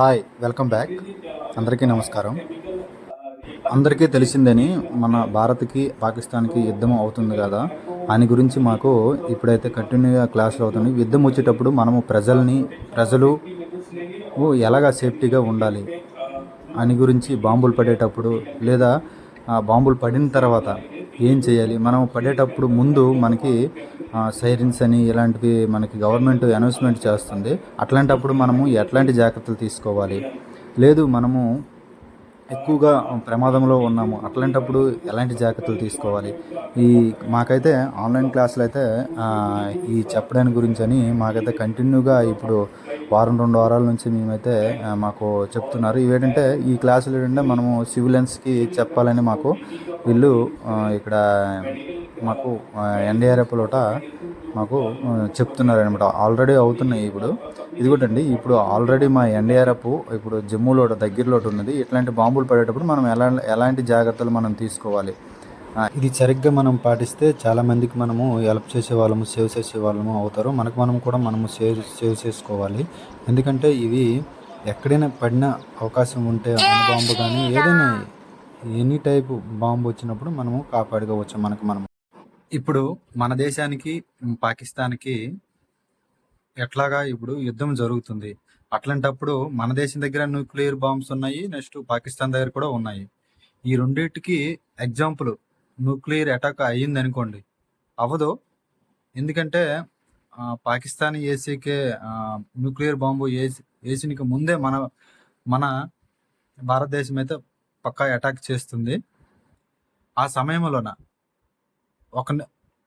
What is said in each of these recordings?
Hi welcome back. అందరికీ నమస్కారం. అందరికీ తెలిసిందని మన భారత్కి పాకిస్తాన్కి యుద్ధం అవుతుంది కదా. దాని గురించి మాకు ఇప్పుడైతే కంటిన్యూగా క్లాసులు అవుతుంది యుద్ధం వచ్చేటప్పుడు మనము ప్రజల్ని ప్రజలు ఎలాగా సేఫ్టీగా ఉండాలి అని గురించి బాంబులు పడేటప్పుడు లేదా బాంబులు పడిన తర్వాత ఏం చేయాలి? మనం పడేటప్పుడు ముందు మనకి సైరన్స్ అని ఇలాంటివి మనకి గవర్నమెంట్ అనౌన్స్మెంట్ చేస్తుంది. అట్లాంటప్పుడు మనము ఎట్లాంటి జాగ్రత్తలు తీసుకోవాలి? లేదు మనము ఎక్కువగా ప్రమాదంలో ఉన్నాము. అట్లాంటప్పుడు ఎలాంటి జాగ్రత్తలు తీసుకోవాలి? ఈ మాకైతే ఆన్లైన్ క్లాసులు అయితే ఈ చెప్పడానికి గురించి అని మాకైతే కంటిన్యూగా ఇప్పుడు వారం రెండు వారాల నుంచి మేమైతే మాకు చెప్తున్నారు. ఇవేంటంటే ఈ క్లాసులు ఏంటంటే మనము సివిలియన్స్కి చెప్పాలని మాకు వీళ్ళు ఇక్కడ మాకు ఎన్డీఆర్ఎఫ్ లోట మాకు చెప్తున్నారనమాట చెప్తున్నారు అనమాట ఆల్రెడీ అవుతున్నాయి ఇప్పుడు. ఇది కూడా అండి ఇప్పుడు ఆల్రెడీ మా ఎన్డీఆర్ఎఫ్ ఇప్పుడు జమ్మూలో దగ్గరలో ఉన్నది ఇట్లాంటి బాంబులు పడేటప్పుడు మనం ఎలా ఎలాంటి జాగ్రత్తలు మనం తీసుకోవాలి? ఇది సరిగ్గా మనం పాటిస్తే చాలా మందికి మనము హెల్ప్ చేసే వాళ్ళము సేవ్ చేసే వాళ్ళము అవుతారు. మనకు మనం కూడా మనము సేవ్ సేవ్ చేసుకోవాలి. ఎందుకంటే ఇవి ఎక్కడైనా పడిన అవకాశం ఉంటే బాంబు కానీ ఏదైనా ఎనీ టైప్ బాంబు వచ్చినప్పుడు మనము కాపాడుకోవచ్చు మనకు మనం. ఇప్పుడు మన దేశానికి పాకిస్తాన్కి ఎట్లాగా ఇప్పుడు యుద్ధం జరుగుతుంది. అట్లాంటప్పుడు మన దేశం దగ్గర న్యూక్లియర్ బాంబ్స్ ఉన్నాయి నెక్స్ట్ పాకిస్తాన్ దగ్గర కూడా ఉన్నాయి. ఈ రెండింటికి ఎగ్జాంపుల్ న్యూక్లియర్ అటాక్ అయ్యింది అనుకోండి అవ్వదు. ఎందుకంటే పాకిస్తాన్ ఏసీకే న్యూక్లియర్ బాంబు వేసి వేసినకి ముందే మన మన భారతదేశం అయితే పక్కా అటాక్ చేస్తుంది. ఆ సమయంలోన ఒక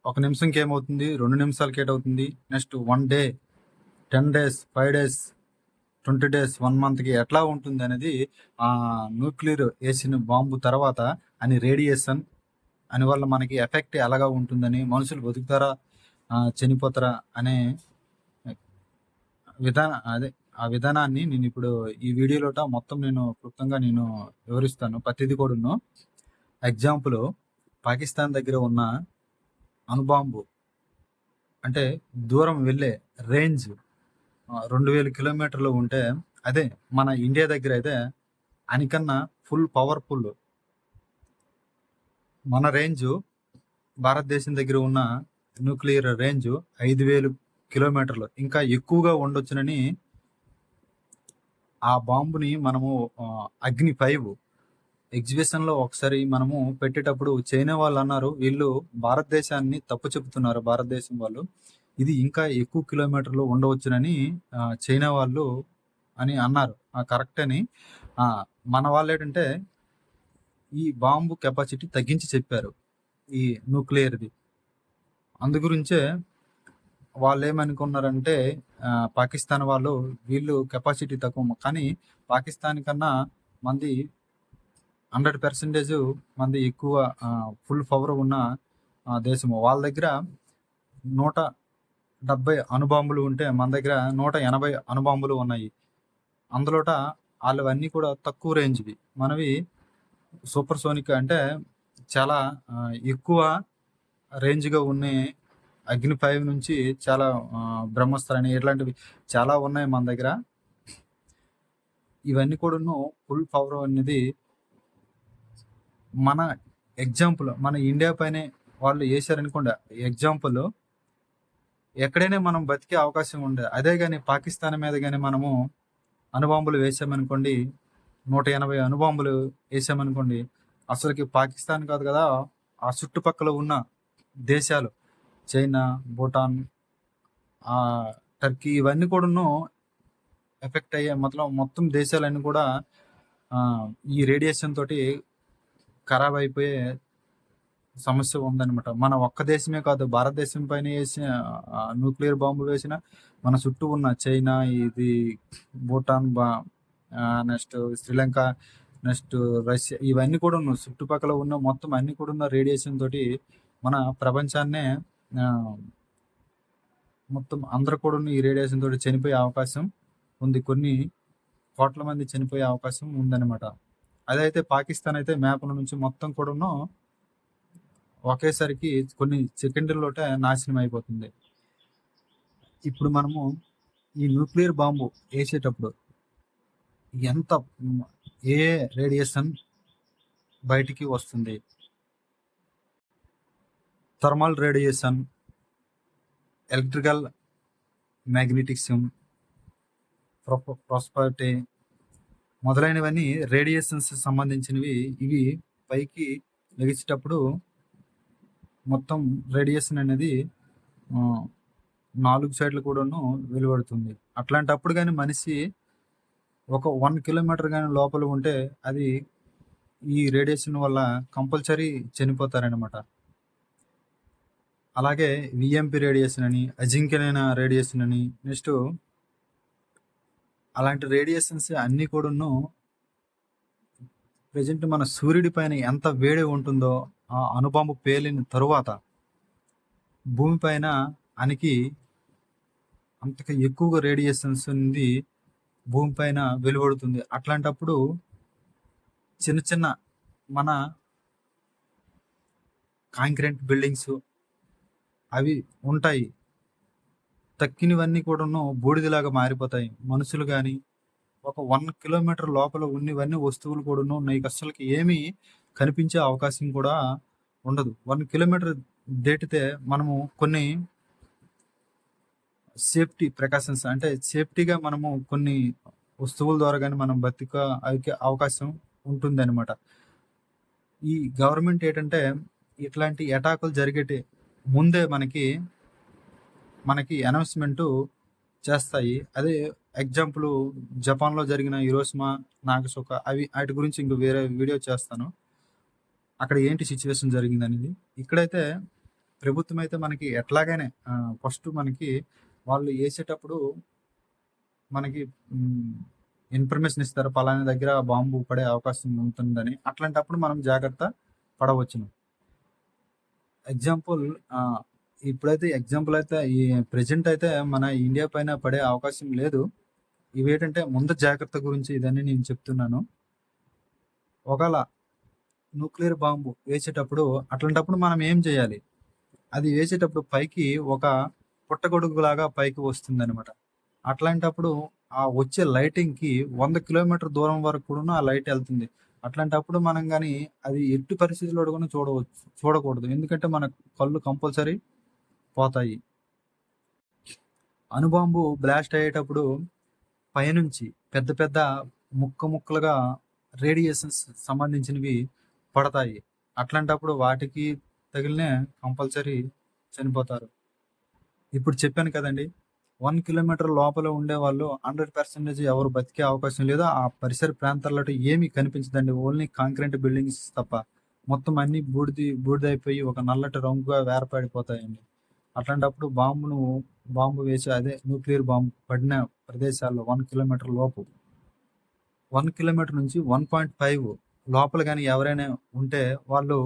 ఒక నిమిషంకి ఏమవుతుంది రెండు నిమిషాలకి ఏటవుతుంది next one day ten days five days twenty days one మంత్కి ఎట్లా ఉంటుంది అనేది ఆ న్యూక్లియర్ వేసిన బాంబు తర్వాత అని రేడియేషన్ అందువల్ల వల్ల మనకి ఎఫెక్ట్ ఎలాగా ఉంటుందని మనుషులు బతుకుతారా చనిపోతారా అనే విధాన అదే ఆ విధానాన్ని నేను ఇప్పుడు ఈ వీడియోలోట మొత్తం నేను క్లుప్తంగా నేను వివరిస్తాను. ప్రతిదీ కూడాను ఎగ్జాంపుల్ పాకిస్తాన్ దగ్గర ఉన్న అనుబాంబు అంటే దూరం వెళ్ళే రేంజ్ రెండు వేల కిలోమీటర్లు ఉంటే అదే మన ఇండియా దగ్గర అయితే అనికన్నా ఫుల్ పవర్ఫుల్ మన రేంజ్ భారతదేశం దగ్గర ఉన్న న్యూక్లియర్ రేంజ్ ఐదు వేలు కిలోమీటర్లు. ఇంకా ఎక్కువగా ఉండొచ్చునని ఆ బాంబుని మనము అగ్ని ఫైవ్ ఎగ్జిబిషన్లో ఒకసారి మనము పెట్టేటప్పుడు చైనా వాళ్ళు అన్నారు వీళ్ళు భారతదేశాన్ని తప్పు చెబుతున్నారు భారతదేశం వాళ్ళు. ఇది ఇంకా ఎక్కువ కిలోమీటర్లు ఉండవచ్చునని చైనా వాళ్ళు అని అన్నారు. కరెక్ట్ అని. మన వాళ్ళు ఏంటంటే ఈ బాంబు కెపాసిటీ తగ్గించి చెప్పారు ఈ న్యూక్లియర్ది. అందు గురించే వాళ్ళు ఏమనుకున్నారంటే పాకిస్తాన్ వాళ్ళు వీళ్ళు కెపాసిటీ తక్కువ కానీ పాకిస్తాన్ కన్నా మంది హండ్రెడ్ పర్సెంటేజ్ మంది ఎక్కువ ఫుల్ పవర్ ఉన్న దేశము. వాళ్ళ దగ్గర నూట డెబ్బై అణుబాంబులు ఉంటే మన దగ్గర నూట ఎనభై అణుబాంబులు ఉన్నాయి. అందులోట వాళ్ళవన్నీ కూడా తక్కువ రేంజ్వి. మనవి సూపర్ సోనిక్ అంటే చాలా ఎక్కువ రేంజ్గా ఉన్న అగ్ని ఫైవ్ నుంచి చాలా ఆ, బ్రహ్మస్త్ర అని ఇట్లాంటివి చాలా ఉన్నాయి మన దగ్గర. ఇవన్నీ కూడాను ఫుల్ పవర్ అనేది మన ఎగ్జాంపుల్ మన ఇండియా పైనే వాళ్ళు వేసారనుకోండి ఎగ్జాంపుల్ ఎక్కడైనా మనం బతికే అవకాశం ఉండే. అదే కానీ పాకిస్తాన్ మీద కానీ మనము అనుబాంబులు వేసామనుకోండి నూట ఎనభై అనుబాంబులు వేసామనుకోండి అసలుకి పాకిస్తాన్ కాదు కదా ఆ చుట్టుపక్కల ఉన్న దేశాలు చైనా భూటాన్ టర్కీ ఇవన్నీ కూడాను ఎఫెక్ట్ అయ్యే మొత్తం మొత్తం దేశాలన్నీ కూడా ఈ రేడియేషన్ తోటి ఖరాబ్ అయిపోయే సమస్య ఉందన్నమాట. మన ఒక్క దేశమే కాదు భారతదేశం పైన వేసిన న్యూక్లియర్ బాంబు వేసిన మన చుట్టూ ఉన్న చైనా ఇది భూటాన్ బా నెక్స్ట్ శ్రీలంక నెక్స్ట్ రష్యా ఇవన్నీ కూడా ఉన్న చుట్టుపక్కల ఉన్న మొత్తం అన్ని కూడా ఉన్న రేడియేషన్ తోటి మన ప్రపంచాన్నే మొత్తం అందరూ కూడా ఈ రేడియేషన్ తోటి చనిపోయే అవకాశం ఉంది. కొన్ని కోట్ల మంది చనిపోయే అవకాశం ఉందన్నమాట. అదైతే పాకిస్తాన్ అయితే మ్యాప్ల నుంచి మొత్తం కూడాను ఒకేసారికి కొన్ని సెకండ్లలోటే నాశనం అయిపోతుంది. ఇప్పుడు మనము ఈ న్యూక్లియర్ బాంబు వేసేటప్పుడు ఎంత ఏ రేడియేషన్ బయటికి వస్తుంది? థర్మల్ రేడియేషన్ ఎలక్ట్రికల్ మ్యాగ్నెటిక్సిమ్ ప్రాస్పర్టీ మొదలైనవన్నీ రేడియేషన్స్ సంబంధించినవి. ఇవి పైకి లెగిసేటప్పుడు మొత్తం రేడియేషన్ అనేది నాలుగు సైడ్లు కూడాను వెలువడుతుంది. అట్లాంటప్పుడు కానీ మనిషి ఒక వన్ కిలోమీటర్ కానీ లోపల ఉంటే అది ఈ రేడియేషన్ వల్ల కంపల్సరీ చనిపోతారనమాట అలాగే విఎంపి రేడియేషన్ అని అజింక్యమైన రేడియేషన్ అని నెక్స్ట్ అలాంటి రేడియేషన్స్ అన్నీ కూడాను ప్రజెంట్ మన సూర్యుడి పైన ఎంత వేడి ఉంటుందో ఆ అనుబాంబు పేలిన తరువాత భూమిపైన అనికి అంతగా ఎక్కువగా రేడియేషన్స్ ఉంది భూమిపైన వెలువడుతుంది. అట్లాంటప్పుడు చిన్న చిన్న మన కాంక్రీట్ బిల్డింగ్స్ అవి ఉంటాయి. తక్కినవన్నీ కూడాను బూడిదలాగా మారిపోతాయి. మనుషులు కానీ ఒక వన్ కిలోమీటర్ లోపల ఉన్నవన్నీ వస్తువులు కూడాను నీకు అసలుకి ఏమీ కనిపించే అవకాశం కూడా ఉండదు. వన్ కిలోమీటర్ దాటితే మనము కొన్ని సేఫ్టీ ప్రికాషన్స్ అంటే సేఫ్టీగా మనము కొన్ని వస్తువుల ద్వారా కానీ మనం బతిక అవకాశం ఉంటుందన్నమాట. ఈ గవర్నమెంట్ ఏంటంటే ఇట్లాంటి అటాకులు జరిగేటి ముందే మనకి మనకి అనౌన్స్మెంట్ చేస్తాయి. అదే ఎగ్జాంపుల్ జపాన్లో జరిగిన ఇరోస్మా నాగసోక అవి వాటి గురించి ఇంక వేరే వీడియో చేస్తాను. అక్కడ ఏంటి సిచ్యువేషన్ జరిగింది అనేది ఇక్కడైతే ప్రభుత్వం అయితే మనకి ఎట్లాగైనా ఫస్ట్ మనకి వాళ్ళు వేసేటప్పుడు మనకి ఇన్ఫర్మేషన్ ఇస్తారు. పలానా దగ్గర బాంబు పడే అవకాశం ఉంటుందని. అట్లాంటప్పుడు మనం జాగ్రత్త పడవచ్చును. ఎగ్జాంపుల్ ఇప్పుడైతే ఎగ్జాంపుల్ అయితే ఈ ప్రెజెంట్ అయితే మన ఇండియా పైన పడే అవకాశం లేదు. ఇవేంటంటే ముందు జాగ్రత్త గురించి ఇదని నేను చెప్తున్నాను. ఒకవేళ న్యూక్లియర్ బాంబు వేసేటప్పుడు అట్లాంటప్పుడు మనం ఏం చేయాలి? అది వేసేటప్పుడు పైకి ఒక పుట్టగొడుగులాగా పైకి వస్తుంది అనమాట అట్లాంటప్పుడు ఆ వచ్చే లైటింగ్కి వంద కిలోమీటర్ దూరం వరకు కూడా ఆ లైట్ వెళ్తుంది. అట్లాంటప్పుడు మనం కానీ అది ఎట్టి పరిస్థితుల్లో కూడా చూడవచ్చు చూడకూడదు. ఎందుకంటే మన కళ్ళు కంపల్సరీ పోతాయి. అణుబాంబు బ్లాస్ట్ అయ్యేటప్పుడు పైనుంచి పెద్ద పెద్ద ముక్క ముక్కలుగా రేడియేషన్స్ సంబంధించినవి పడతాయి. అట్లాంటప్పుడు వాటికి తగిలినే కంపల్సరీ చనిపోతారు. ఇప్పుడు చెప్పాను కదండి వన్ కిలోమీటర్ లోపల ఉండే వాళ్ళు హండ్రెడ్ పర్సెంటేజ్ ఎవరు బతికే అవకాశం లేదు. ఆ పరిసర ప్రాంతాలలో ఏమీ కనిపించదండి. ఓన్లీ కాంక్రీట్ బిల్డింగ్స్ తప్ప మొత్తం అన్ని బూడిది బూడిదైపోయి ఒక నల్లటి రంగుగా వేరపడిపోతాయండి. అట్లాంటప్పుడు బాంబును బాంబు వేసి అదే న్యూక్లియర్ బాంబు పడిన ప్రదేశాల్లో వన్ కిలోమీటర్ లోపు వన్ కిలోమీటర్ నుంచి వన్ పాయింట్ ఫైవ్ లోపల కానీ ఎవరైనా ఉంటే వాళ్ళు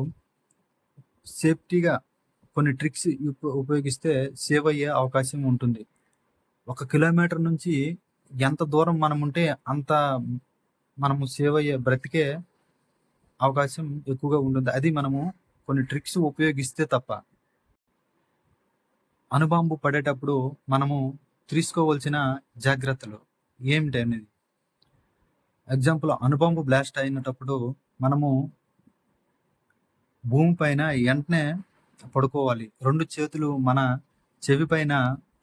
సేఫ్టీగా కొన్ని ట్రిక్స్ ఉపయోగిస్తే సేవ్ అయ్యే అవకాశం ఉంటుంది. ఒక కిలోమీటర్ నుంచి ఎంత దూరం మనం ఉంటే అంత మనము సేవ్ అయ్యే బ్రతికే అవకాశం ఎక్కువగా ఉంటుంది. అది మనము కొన్ని ట్రిక్స్ ఉపయోగిస్తే తప్ప. అనుబాంబు పడేటప్పుడు మనము తీసుకోవాల్సిన జాగ్రత్తలు ఏమిటి అనేది. ఎగ్జాంపుల్ అనుబాంబు బ్లాస్ట్ అయినప్పుడు మనము భూమి పైన వెంటనే పడుకోవాలి. రెండు చేతులు మన చెవి పైన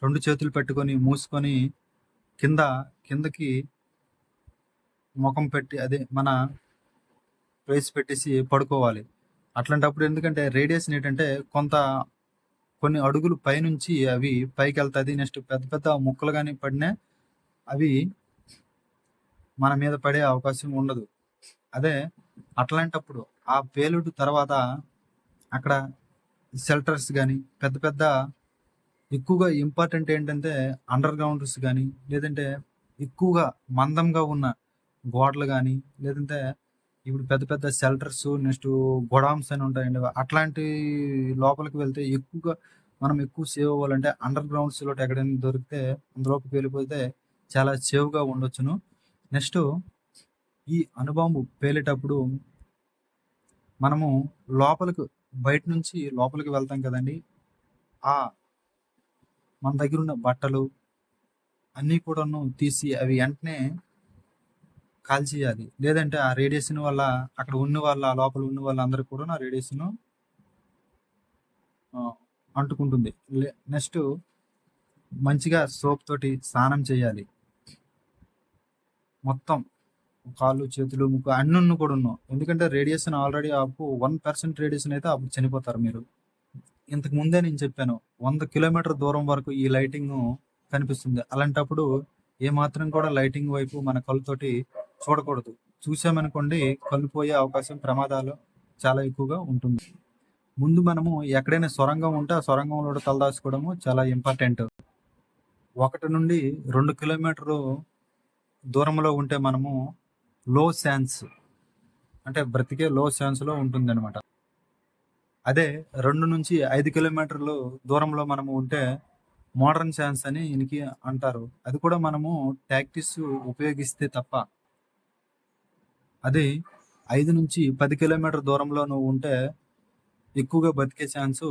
రెండు చేతులు పెట్టుకొని మూసుకొని కింద కిందకి ముఖం పెట్టి అదే మన ప్లేస్ పెట్టేసి పడుకోవాలి. అట్లాంటప్పుడు ఎందుకంటే రేడియేషన్ ఏంటంటే కొంత కొన్ని అడుగులు పైనుంచి అవి పైకి వెళ్తుంది నెక్స్ట్ పెద్ద పెద్ద ముక్కలు కానీ పడినా అవి మన మీద పడే అవకాశం ఉండదు. అదే అట్లాంటప్పుడు ఆ పేలుడు తర్వాత అక్కడ షెల్టర్స్ కానీ పెద్ద పెద్ద ఎక్కువగా ఇంపార్టెంట్ ఏంటంటే అండర్ గ్రౌండ్స్ కానీ లేదంటే ఎక్కువగా మందంగా ఉన్న గోడలు కానీ లేదంటే ఇప్పుడు పెద్ద పెద్ద షెల్టర్స్ నెక్స్ట్ గొడామ్స్ అని ఉంటాయండి. అట్లాంటి లోపలికి వెళ్తే ఎక్కువగా మనం ఎక్కువ సేవ్ అవ్వాలంటే అండర్ గ్రౌండ్స్లో ఎక్కడైనా దొరికితే అందులోకి వెళ్ళిపోతే చాలా సేవ్గా ఉండొచ్చును. నెక్స్ట్ ఈ అణుబాంబు పేలేటప్పుడు మనము లోపలికి బయట నుంచి లోపలికి వెళ్తాం కదండి. ఆ మన దగ్గర ఉన్న బట్టలు అన్నీ కూడాను తీసి అవి వెంటనే కాల్చేయాలి. లేదంటే ఆ రేడియేషన్ వల్ల అక్కడ ఉన్న వాళ్ళ లోపల ఉన్న వాళ్ళందరూ కూడా నా రేడియేషన్ అంటుకుంటుంది. నెక్స్ట్ మంచిగా సోప్ తోటి స్నానం చేయాలి. మొత్తం కాళ్ళు చేతులు ముక్కు అన్ని కూడా ఉన్నావు ఎందుకంటే రేడియేషన్ ఆల్రెడీ అప్పు వన్ పర్సెంట్ రేడియేషన్ అయితే అప్పుడు చనిపోతారు మీరు. ఇంతకు ముందే నేను చెప్పాను వంద కిలోమీటర్ దూరం వరకు ఈ లైటింగ్ కనిపిస్తుంది. అలాంటప్పుడు ఏ మాత్రం కూడా లైటింగ్ వైపు మన కళ్ళతోటి చూడకూడదు. చూసామనుకోండి కళ్ళు పోయే అవకాశం ప్రమాదాలు చాలా ఎక్కువగా ఉంటుంది. ముందు మనము ఎక్కడైనా సొరంగం ఉంటే ఆ సొరంగంలో తలదాచుకోవడము చాలా ఇంపార్టెంట్ ఒకటి నుండి రెండు కిలోమీటర్లు దూరంలో ఉంటే మనము లో శాన్స్ అంటే బ్రతికే లో శాన్స్లో ఉంటుంది అనమాట అదే రెండు నుంచి ఐదు కిలోమీటర్లు దూరంలో మనము ఉంటే మోడర్న్ ఛాన్స్ అని ఇనికి అంటారు. అది కూడా మనము టాక్టిస్ ఉపయోగిస్తే తప్ప. అది ఐదు నుంచి పది కిలోమీటర్ దూరంలో నువ్వు ఉంటే ఎక్కువగా బతికే ఛాన్స్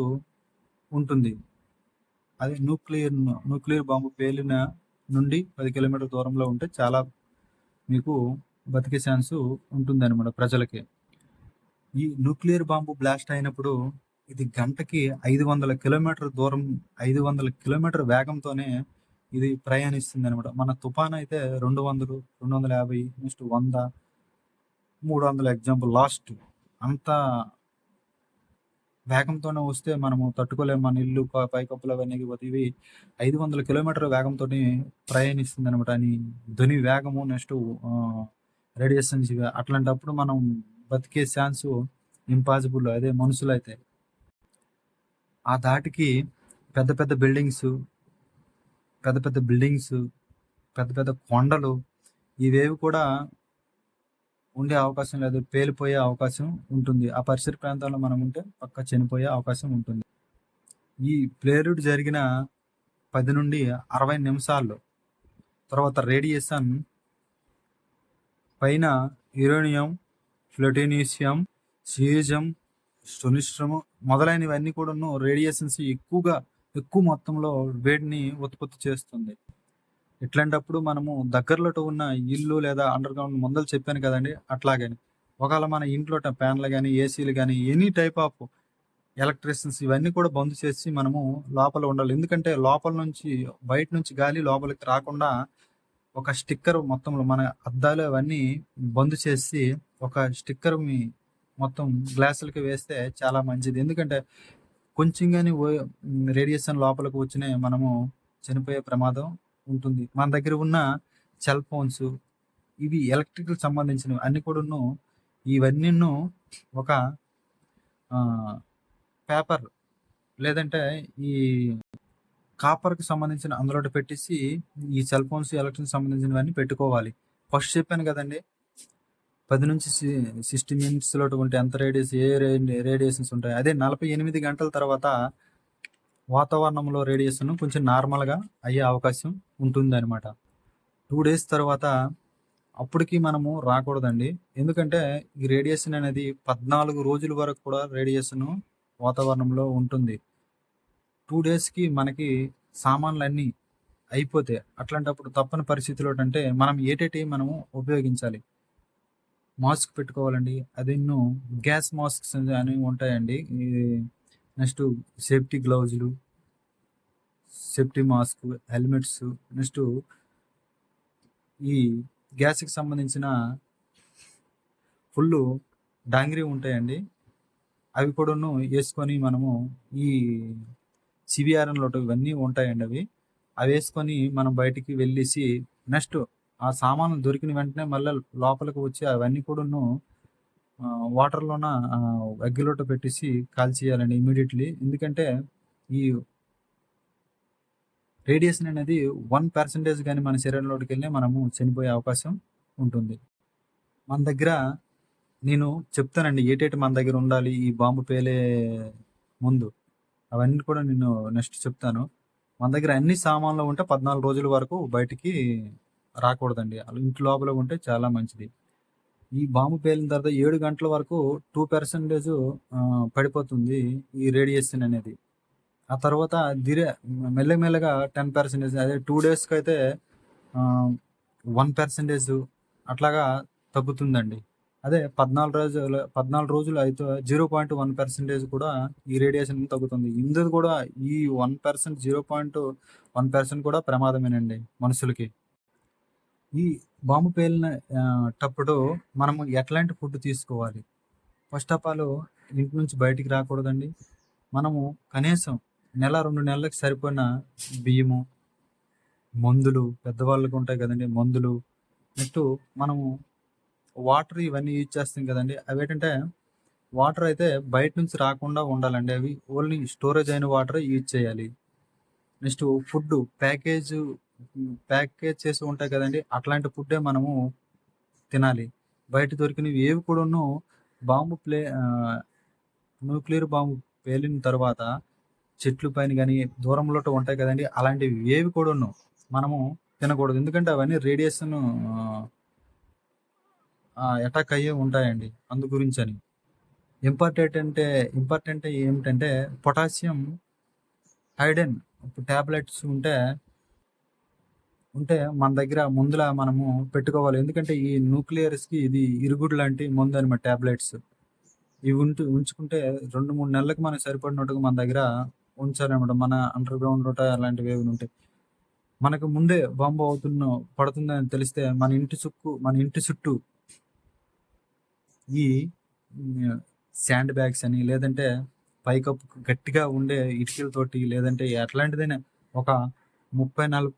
ఉంటుంది. అది న్యూక్లియర్ న్యూక్లియర్ బాంబు పేలిన నుండి పది కిలోమీటర్ దూరంలో ఉంటే చాలా మీకు బతికే ఛాన్స్ ఉంటుంది అనమాట ప్రజలకి. ఈ న్యూక్లియర్ బాంబు బ్లాస్ట్ అయినప్పుడు ఇది గంటకి ఐదు వందల కిలోమీటర్ దూరం ఐదు వందల కిలోమీటర్ వేగంతోనే ఇది ప్రయాణిస్తుంది అనమాట మన తుఫాన్ అయితే రెండు వందలు రెండు వందల యాభై నెక్స్ట్ వంద మూడు వందల ఎగ్జాంపుల్ లాస్ట్ అంత వేగంతోనే వస్తే మనము తట్టుకోలేము. మన ఇల్లు పైకప్పులు అవన్నీ పోతే ఇవి ఐదు వందల కిలోమీటర్ వేగంతో ప్రయాణిస్తుంది అనమాట అని ధ్వని వేగము నెక్స్ట్ రేడియేషన్ ఇవి అట్లాంటప్పుడు మనం బతికే ఛాన్స్ ఇంపాసిబుల్ అదే మనుషులైతే. ఆ దాటికి పెద్ద పెద్ద బిల్డింగ్స్ పెద్ద పెద్ద బిల్డింగ్స్ పెద్ద పెద్ద కొండలు ఇవేవి కూడా ఉండే అవకాశం లేదు పేలిపోయే అవకాశం ఉంటుంది. ఆ పరిసర ప్రాంతాల్లో మనం ఉంటే పక్క చనిపోయే అవకాశం ఉంటుంది. ఈ ప్లేరుడ్ జరిగిన పది నుండి అరవై నిమిషాల్లో తర్వాత రేడియేషన్ పైన యురేనియం ప్లూటోనీషియం సీజియం స్టొనిస్ట్రమ్ మొదలైనవన్నీ కూడాను రేడియేషన్స్ ఎక్కువగా ఎక్కువ మొత్తంలో వేడిని ఉత్పత్తి చేస్తుంది. ఇట్లాంటప్పుడు మనము దగ్గరలో ఉన్న ఇల్లు లేదా అండర్ గ్రౌండ్ ముందలు చెప్పాను కదండి అట్లాగని. ఒకవేళ మన ఇంట్లో ఫ్యాన్లు కానీ ఏసీలు కానీ ఎనీ టైప్ ఆఫ్ ఎలక్ట్రిషన్స్ ఇవన్నీ కూడా బంద్ చేసి మనము లోపల ఉండాలి. ఎందుకంటే లోపల నుంచి బయట నుంచి గాలి లోపలికి రాకుండా ఒక స్టిక్కర్ మొత్తంలో మన అద్దాలు అవన్నీ బంద్ చేసి ఒక స్టిక్కర్ మీ మొత్తం గ్లాసులకి వేస్తే చాలా మంచిది. ఎందుకంటే కొంచెం కానీ రేడియేషన్ లోపలికి వచ్చిన మనము చనిపోయే ప్రమాదం ఉంటుంది. మన దగ్గర ఉన్న సెల్ ఫోన్స్ ఇవి ఎలక్ట్రికల్ సంబంధించినవి అన్ని కూడాను ఇవన్నీ ఒక పేపర్ లేదంటే ఈ కాపర్కి సంబంధించిన అందులో పెట్టేసి ఈ సెల్ ఫోన్స్ ఎలక్ట్రిక్ సంబంధించినవన్నీ పెట్టుకోవాలి. ఫస్ట్ చెప్పాను కదండి పది నుంచి సిక్స్టీ మినిట్స్లో ఉంటే ఎంత రేడియస్ ఏ రేడియేషన్స్ ఉంటాయి? అదే నలభై ఎనిమిది గంటల తర్వాత వాతావరణంలో రేడియేషన్ కొంచెం నార్మల్గా అయ్యే అవకాశం ఉంటుంది అనమాట టూ డేస్ తర్వాత అప్పటికి మనము రాకూడదండి. ఎందుకంటే ఈ రేడియేషన్ అనేది పద్నాలుగు రోజుల వరకు కూడా రేడియేషన్ వాతావరణంలో ఉంటుంది. టూ డేస్కి మనకి సామాన్లు అన్నీ అయిపోతే అట్లాంటప్పుడు తప్పని పరిస్థితిలో అంటే మనం ఏటేటి మనము ఉపయోగించాలి. మాస్క్ పెట్టుకోవాలండి. అది గ్యాస్ మాస్క్స్ అనేవి ఉంటాయండి. నెక్స్ట్ సేఫ్టీ గ్లౌజులు సేఫ్టీ మాస్క్ హెల్మెట్స్ నెక్స్ట్ ఈ గ్యాస్కి సంబంధించిన ఫుల్ డాంగ్రీ ఉంటాయండి. అవి కూడాను వేసుకొని మనము ఈ సివిఆర్ఎన్లో ఇవన్నీ ఉంటాయండి అవి. అవి వేసుకొని మనం బయటికి వెళ్ళేసి నెక్స్ట్ ఆ సామాను దొరికిన వెంటనే మళ్ళీ లోపలికి వచ్చి అవన్నీ కూడాను వాటర్లోన అగ్గిలోట పెట్టేసి కాల్చేయాలండి ఇమీడియట్లీ ఎందుకంటే ఈ రేడియేషన్ అనేది వన్ పర్సెంటేజ్ కానీ మన శరీరంలోకి వెళ్ళి మనము చనిపోయే అవకాశం ఉంటుంది. మన దగ్గర నేను చెప్తానండి ఏటేటి మన దగ్గర ఉండాలి ఈ బాంబు పేలే ముందు. అవన్నీ కూడా నేను నెక్స్ట్ చెప్తాను. మన దగ్గర అన్ని సామాన్లు ఉంటే పద్నాలుగు రోజుల వరకు బయటికి రాకూడదండి. ఇంటి లోపల ఉంటే చాలా మంచిది. ఈ బాంబు పేలిన తర్వాత ఏడు గంటల వరకు టూ పర్సెంటేజ్ పడిపోతుంది ఈ రేడియేషన్ అనేది. ఆ తర్వాత దిరే మెల్లమెల్లగా టెన్ పర్సెంటేజ్ అదే టూ డేస్కి అయితే వన్ పర్సెంటేజ్ అట్లాగా తగ్గుతుందండి. అదే పద్నాలుగు రోజులు పద్నాలుగు రోజులు అయితే జీరో పాయింట్ వన్ పర్సెంటేజ్ కూడా ఈ రేడియేషన్ తగ్గుతుంది. ఇందులో కూడా ఈ one percent zero point one percent కూడా ప్రమాదమేనండి మనుషులకి. ఈ బాంబు పేలిన టప్పుడు మనము ఎట్లాంటి ఫుడ్ తీసుకోవాలి? ఫస్ట్ ఆఫ్ ఆల్ ఇంటి నుంచి బయటికి రాకూడదండి. మనము కనీసం నెల రెండు నెలలకు సరిపోయిన బియ్యము మందులు పెద్దవాళ్ళకు ఉంటాయి కదండి మందులు నెక్స్ట్ మనము వాటర్ ఇవన్నీ యూజ్ చేస్తాం కదండి. అవి ఏంటంటే వాటర్ అయితే బయట నుంచి రాకుండా ఉండాలండి. అవి ఓన్లీ స్టోరేజ్ అయిన వాటర్ యూజ్ చేయాలి. నెక్స్ట్ ఫుడ్ ప్యాకేజ్ ప్యాకేజ్ చేసి ఉంటాయి కదండి. అట్లాంటి ఫుడ్డే మనము తినాలి. బయట దొరికినవి ఏవి కూడాను బాంబు ప్లే న్యూక్లియర్ బాంబు పేలిన తర్వాత చెట్లు పైన కానీ దూరంలో ఉంటాయి కదండి. అలాంటివి ఏవి కూడాను మనము తినకూడదు. ఎందుకంటే అవన్నీ రేడియేషన్ అటాక్ అయ్యి ఉంటాయండి. అందు గురించి అని ఇంపార్టెంట్ అంటే ఇంపార్టెంట్ ఏమిటంటే పొటాషియం హైడెన్ ట్యాబ్లెట్స్ ఉంటే ఉంటే మన దగ్గర ముందులా మనము పెట్టుకోవాలి. ఎందుకంటే ఈ న్యూక్లియర్స్కి ఇది ఇరుగుడు లాంటి మందు అనమాట ట్యాబ్లెట్స్ ఇవి ఉంటూ ఉంచుకుంటే రెండు మూడు నెలలకు మనకు సరిపడినట్టుగా మన దగ్గర ఉంచాలన్నమాట. మన అండర్ గ్రౌండ్ రోట అలాంటివి ఏమి ఉంటాయి మనకు ముందే బాంబు అవుతున్న పడుతుందని తెలిస్తే మన ఇంటి చుట్టూ మన ఇంటి చుట్టూ ఈ శాండ్ బ్యాగ్స్ అని లేదంటే పైకప్పు గట్టిగా ఉండే ఇటుకలతోటి లేదంటే ఎట్లాంటిదైనా ఒక ముప్పై నాలుగు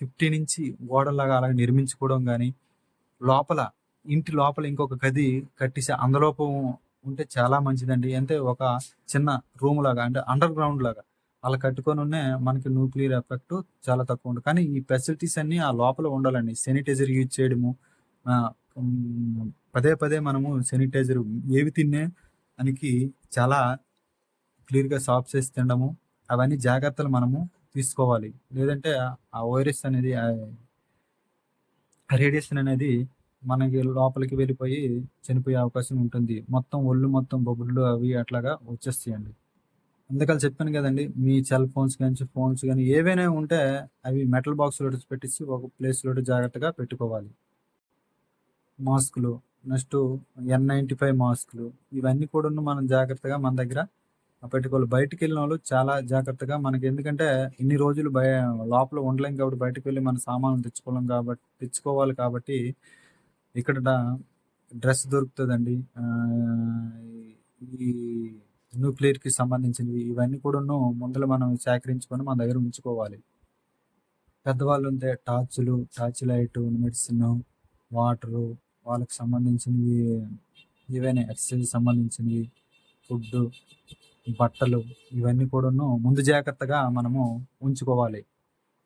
ఫిఫ్టీ నుంచి గోడలాగా అలా నిర్మించుకోవడం కానీ లోపల ఇంటి లోపల ఇంకొక గది కట్టేసి అందులోపు ఉంటే చాలా మంచిదండి. అంటే ఒక చిన్న రూమ్ లాగా అంటే అండర్ గ్రౌండ్ లాగా అలా కట్టుకొని ఉన్నే మనకి న్యూక్లియర్ ఎఫెక్ట్ చాలా తక్కువ ఉంటుంది కానీ ఈ ఫెసిలిటీస్ అన్నీ ఆ లోపల ఉండాలండి. శానిటైజర్ యూజ్ చేయడము పదే పదే మనము శానిటైజర్ ఏవి తిన్నే దానికి చాలా క్లియర్గా సాఫ్ చేసి తినడము అవన్నీ జాగ్రత్తలు మనము తీసుకోవాలి. లేదంటే ఆ వైరస్ అనేది రేడియేషన్ అనేది మనకి లోపలికి వెళ్ళిపోయి చనిపోయే అవకాశం ఉంటుంది. మొత్తం ఒళ్ళు మొత్తం బొబ్బులు అవి అట్లాగా వచ్చేస్తాయండి. అందుకని చెప్పాను కదండి మీ సెల్ ఫోన్స్ కానీ ఫోన్స్ కానీ ఏవైనా ఉంటే అవి మెటల్ బాక్స్లో పెట్టించి ఒక ప్లేస్లో జాగ్రత్తగా పెట్టుకోవాలి. మాస్కులు నెక్స్ట్ ఎన్ నైంటీ ఫైవ్ మాస్కులు ఇవన్నీ కూడా మనం జాగ్రత్తగా మన దగ్గర పెట్టుకోవాలి. బయటికి వెళ్ళిన వాళ్ళు చాలా జాగ్రత్తగా మనకి ఎందుకంటే ఇన్ని రోజులు బయ లోపల ఉండలేం కాబట్టి బయటకు వెళ్ళి మన సామాన్లు తెచ్చుకోలేం కాబట్టి తెచ్చుకోవాలి కాబట్టి ఇక్కడ డ్రెస్ దొరుకుతుందండి. ఈ న్యూక్లియర్కి సంబంధించినవి ఇవన్నీ కూడాను ముందర మనం సేకరించుకొని మన దగ్గర ఉంచుకోవాలి. పెద్దవాళ్ళు ఉంటే టార్చులు టార్చ్ లైట్ మెడిసిన్ వాటరు వాళ్ళకి సంబంధించినవి ఏవైనా ఎక్సర్సైజ్ సంబంధించినవి ఫుడ్ బట్టలు ఇవన్నీ కూడాను ముందు జాగ్రత్తగా మనము ఉంచుకోవాలి.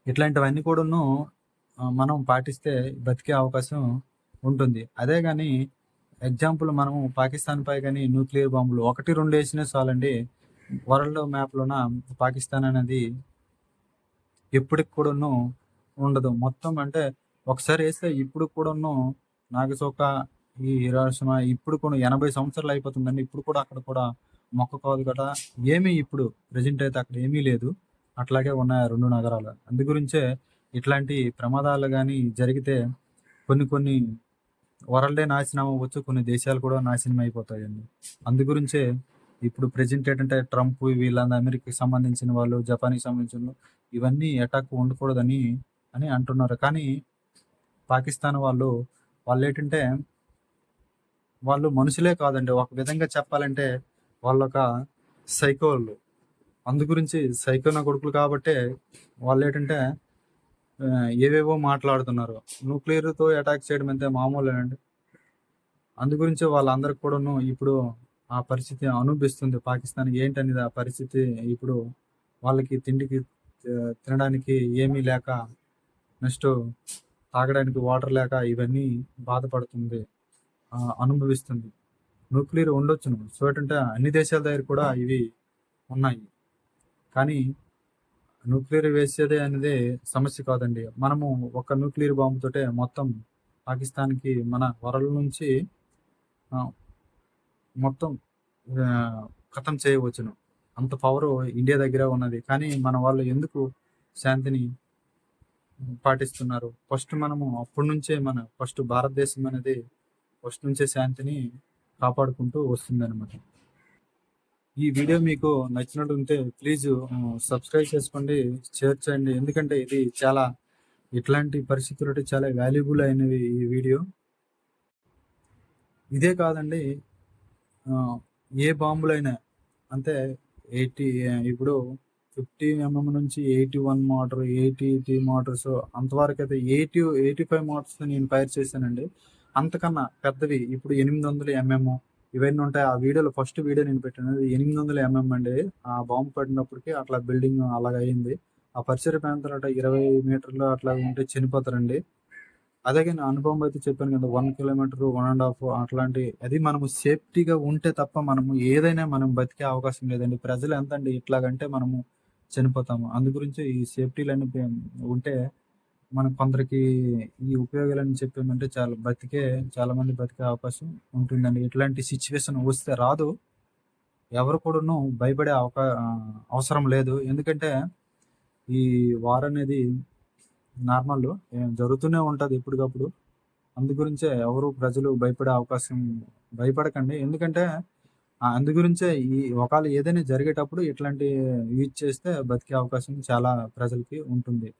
ఇట్లాంటివన్నీ కూడాను మనం పాటిస్తే బతికే అవకాశం ఉంటుంది. అదే కానీ ఎగ్జాంపుల్ మనము పాకిస్తాన్ పై కానీ న్యూక్లియర్ బాంబులు ఒకటి రెండు వేసినా చాలండి. వరల్డ్ మ్యాప్లోన పాకిస్తాన్ అనేది ఎప్పటికి కూడాను ఉండదు. మొత్తం అంటే ఒకసారి వేస్తే ఇప్పుడు కూడాను నాగసోక ఈ హిరోషిమా ఇప్పుడు కూడా ఎనభై సంవత్సరాలు అయిపోతుందండి. ఇప్పుడు కూడా అక్కడ కూడా మొక్క కాదు కదా. ఏమీ ఇప్పుడు ప్రజెంట్ అయితే అక్కడ ఏమీ లేదు. అట్లాగే ఉన్నాయి ఆ రెండు నగరాలు. అందు గురించే ఇట్లాంటి ప్రమాదాలు కానీ జరిగితే కొన్ని కొన్ని వరల్డే నాశనం అవ్వచ్చు. కొన్ని దేశాలు కూడా నాశనం అయిపోతాయండి. అందు గురించే ఇప్పుడు ప్రజెంట్ ఏంటంటే ట్రంప్ వీళ్ళందరూ అమెరికాకి సంబంధించిన వాళ్ళు జపాన్కి సంబంధించిన వాళ్ళు ఇవన్నీ అటాక్ ఉండకూడదని అని అంటున్నారు. కానీ పాకిస్తాన్ వాళ్ళు వాళ్ళు ఏంటంటే వాళ్ళు మనుషులే కాదండి. ఒక విధంగా చెప్పాలంటే వాళ్ళు ఒక సైకోళ్ళు అందు గురించి సైకో నా కొడుకులు కాబట్టే వాళ్ళు ఏంటంటే ఏవేవో మాట్లాడుతున్నారు. న్యూక్లియర్తో అటాక్ చేయడం అంతే మామూలేనండి. అందు గురించి వాళ్ళందరికి కూడాను ఇప్పుడు ఆ పరిస్థితి అనుభవిస్తుంది. పాకిస్తాన్ ఏంటనేది ఆ పరిస్థితి ఇప్పుడు వాళ్ళకి తిండికి తినడానికి ఏమీ లేక నెక్స్ట్ తాగడానికి వాటర్ లేక ఇవన్నీ బాధపడుతుంది అనుభవిస్తుంది. న్యూక్లియర్ ఉండొచ్చును. సో ఏంటంటే అన్ని దేశాల దగ్గర కూడా ఇవి ఉన్నాయి. కానీ న్యూక్లియర్ వేసేదే అనేది సమస్య కాదండి. మనము ఒక న్యూక్లియర్ బాంబుతోటే మొత్తం పాకిస్తాన్కి మన వరల నుంచి మొత్తం ఖతం చేయవచ్చును. అంత పవర్ ఇండియా దగ్గర ఉన్నది. కానీ మన వాళ్ళు ఎందుకు శాంతిని పాటిస్తున్నారు. ఫస్ట్ మనము అప్పటి నుంచే మన ఫస్ట్ భారతదేశం అనేది ఫస్ట్ నుంచే శాంతిని కాపాడుకుంటూ వస్తుంది అనమాట ఈ వీడియో మీకు నచ్చినట్టు ఉంటే ప్లీజ్ సబ్స్క్రైబ్ చేసుకోండి షేర్ చేయండి. ఎందుకంటే ఇది చాలా ఇట్లాంటి పరిస్థితులు చాలా వాల్యుబుల్ అయినవి ఈ వీడియో. ఇదే కాదండి ఏ బాంబులైనా అంటే ఎయిటీ ఇప్పుడు ఫిఫ్టీ ఎంఎం నుంచి eighty one mortar eighty three mortars. అంతవరకు అయితే ఎయిటీ ఎయిటీ ఫైవ్ మోటార్స్ నేను ఫైర్ చేశానండి. అంతకన్నా పెద్దవి ఇప్పుడు ఎనిమిది వందల ఎంఎం. ఇవన్నీ ఉంటాయి. ఆ వీడియోలో ఫస్ట్ వీడియో నేను పెట్టాను. అది ఎనిమిది వందల ఎంఎం అండి. ఆ బాంబు పడినప్పటికీ అట్లా బిల్డింగ్ అలాగ అయింది ఆ పరిసర ప్రాంతాలు అట్లా ఇరవై మీటర్లు అట్లా ఉంటే చనిపోతారండి. అదే కానీ అనుభవం అయితే చెప్పాను కదా one kilometre one and half అట్లాంటి. అది మనము సేఫ్టీగా ఉంటే తప్ప మనము ఏదైనా మనం బతికే అవకాశం లేదండి. ప్రజలు ఎంత అండి ఇట్లాగంటే మనము చనిపోతాము. అందు గురించి ఈ సేఫ్టీలన్నీ ఉంటే మనం కొందరికి ఈ ఉపయోగాలని చెప్పామంటే చాలా బతికే చాలా మంది బతికే అవకాశం ఉంటుందండి. ఇట్లాంటి సిచ్యువేషన్ వస్తే రాదు. ఎవరు కూడాను భయపడే అవకా అవసరం లేదు. ఎందుకంటే ఈ వార్ అనేది నార్మల్ జరుగుతూనే ఉంటుంది ఎప్పటికప్పుడు. అందు గురించే ఎవరు ప్రజలు భయపడే అవకాశం భయపడకండి. ఎందుకంటే అందు గురించే ఈ ఒకవేళ ఏదైనా జరిగేటప్పుడు ఇట్లాంటి యూజ్ చేస్తే బతికే అవకాశం చాలా ప్రజలకి ఉంటుంది.